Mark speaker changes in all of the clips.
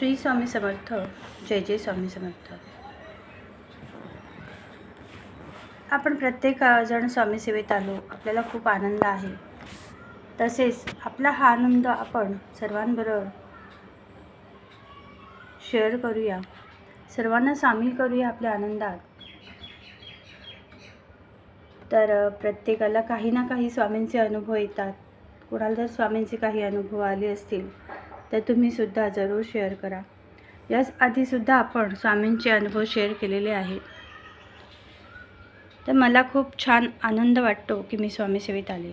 Speaker 1: श्री स्वामी समर्थ जय जय स्वामी समर्थ. आपण प्रत्येक जण स्वामी सेवेत आलो आपल्याला खूप आनंद आहे. तसेच आपला हा आनंद आपण सर्वांबरोबर शेअर करूया. सर्वांना सामील करूया आपल्या आनंदात. तर प्रत्येकाला काही ना काही स्वामींचे अनुभव येतात. कुणाला जर स्वामींचे काही अनुभव आले असतील. तर तुम्हीसुद्धा जरूर शेअर करा. याच आधीसुद्धा आपण स्वामींचे अनुभव शेअर केलेले आहेत. तर मला खूप छान आनंद वाटतो की मी स्वामी सेवेत आले.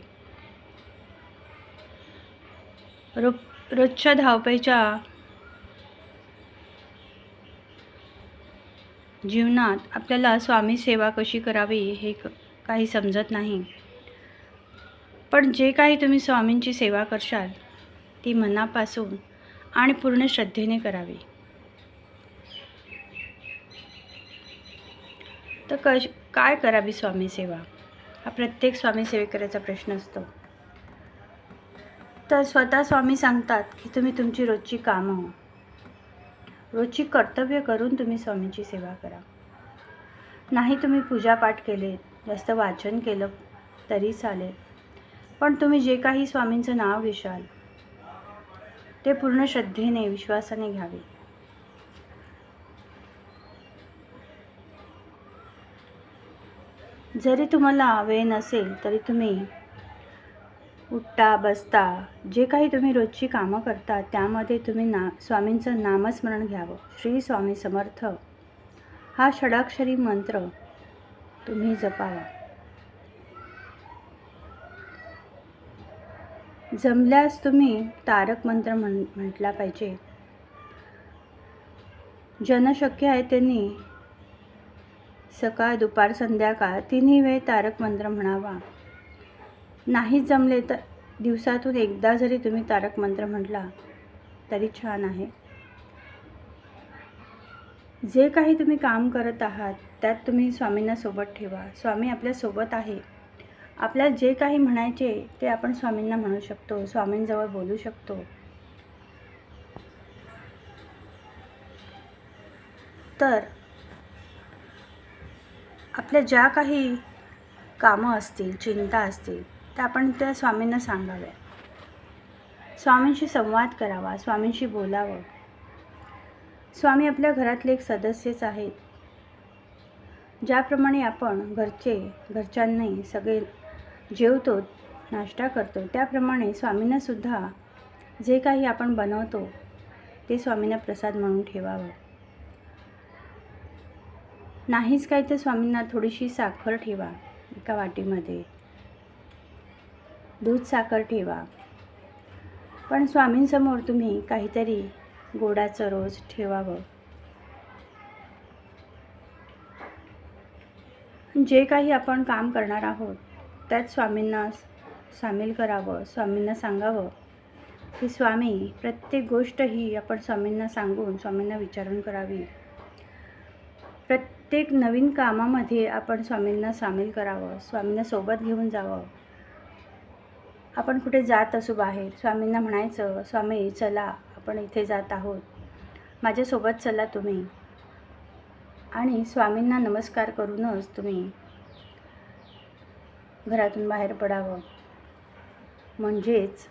Speaker 1: रो रोजच्या धावपळीच्या जीवनात आपल्याला स्वामी सेवा कशी करावी हे क काही समजत नाही. पण जे काही तुम्ही स्वामींची सेवा करशाल ती मनापासून आणि पूर्ण श्रद्धेने करावी. तर कश काय करावी स्वामी सेवा? हा प्रत्येक स्वामीसेवेकऱ्याचा प्रश्न असतो. तर स्वतः स्वामी सांगतात की तुम्ही तुमची रोजची कामं हो. रोजची कर्तव्य करून तुम्ही स्वामींची सेवा करा. नाही तुम्ही पूजापाठ केले जास्त वाचन केलं तरी चालेल. पण तुम्ही जे काही स्वामींचं नाव घेशाल ते पूर्ण श्रद्धेने विश्वासाने घ्यावे. जरी तुम्हाला वेळ नसेल तरी तुम्ही उठता बसता जे काही तुम्ही रोजची कामं करता त्यामध्ये तुम्ही ना स्वामींचं नामस्मरण घ्यावं. श्री स्वामी समर्थ. हा षडाक्षरी मंत्र तुम्ही जपावा. जमल्यास तुम्ही तारक मंत्र म्हण म्हटला पाहिजे. ज्यांना शक्य आहे त्यांनी. सकाळ दुपार संध्याकाळ तिन्ही वेळ तारक मंत्र म्हणावा. नाही जमले तर दिवसातून एकदा जरी तुम्ही तारक मंत्र म्हटला तरी छान आहे. जे काही तुम्ही काम करत आहात त्यात तुम्ही स्वामींना सोबत ठेवा. स्वामी आपल्यासोबत आहे. आपल्याला जे काही म्हणायचे ते आपण स्वामींना म्हणू शकतो स्वामींजवळ बोलू शकतो. तर आपल्या ज्या काही कामं असतील चिंता असतील त्या आपण त्या स्वामींना सांगाव्या. स्वामींशी संवाद करावा स्वामींशी बोलावं. स्वामी आपल्या घरातले एक सदस्यच आहेत. ज्याप्रमाणे आपण घरचे घरच्यांनी सगळे जेवतो नाश्ता करतो. त्याप्रमाणे स्वामींनासुद्धा जे काही आपण बनवतो ते स्वामींना प्रसाद म्हणून ठेवावं. नाहीच काही तर स्वामींना थोडीशी साखर ठेवा एका वाटीमध्ये. दूध साखर ठेवा. पण स्वामींसमोर तुम्ही काहीतरी गोडाचं रोज ठेवावं. जे काही आपण काम करणार आहोत त्यात स्वामींना सामील करावं स्वामींना सांगावं. की स्वामी प्रत्येक गोष्ट ही आपण स्वामींना सांगून स्वामींना विचारून करावी. प्रत्येक नवीन कामामध्ये आपण स्वामींना सामील करावं स्वामींना सोबत घेऊन जावं. आपण कुठे जात असू बाहेर स्वामींना म्हणायचं स्वामी चला आपण इथे जात आहोत. माझ्यासोबत चला तुम्ही. आणि स्वामींना नमस्कार करूनच तुम्ही घरातून बाहेर पडावं. म्हणजेच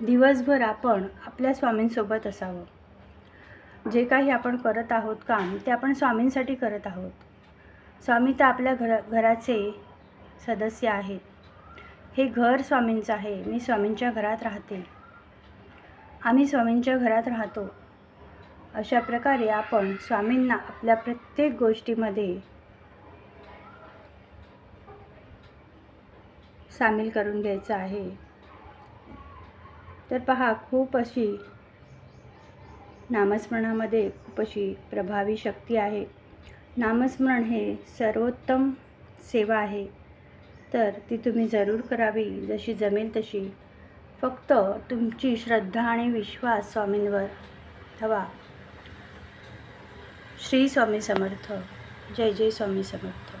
Speaker 1: दिवसभर आपण आपल्या स्वामींसोबत असावं. जे काही आपण करत आहोत काम ते आपण स्वामींसाठी करत आहोत. स्वामी तर आपल्या घर घराचे सदस्य आहेत. हे घर स्वामींचं आहे मी स्वामींच्या घरात राहते. आम्ही स्वामींच्या घरात राहतो. अशा प्रकारे आपण स्वामींना आपल्या प्रत्येक गोष्टीमध्ये सामील करून घ्यायचं आहे. तर पहा खूप अशी नामस्मरणामध्ये खूप अशी प्रभावी शक्ती आहे. नामस्मरण हे सर्वोत्तम सेवा आहे. तर ती तुम्ही जरूर करावी. जशी जमेल तशी. फक्त तुमची श्रद्धा आणि विश्वास स्वामींवर हवा श्री स्वामी समर्थ. जय जय स्वामी समर्थ.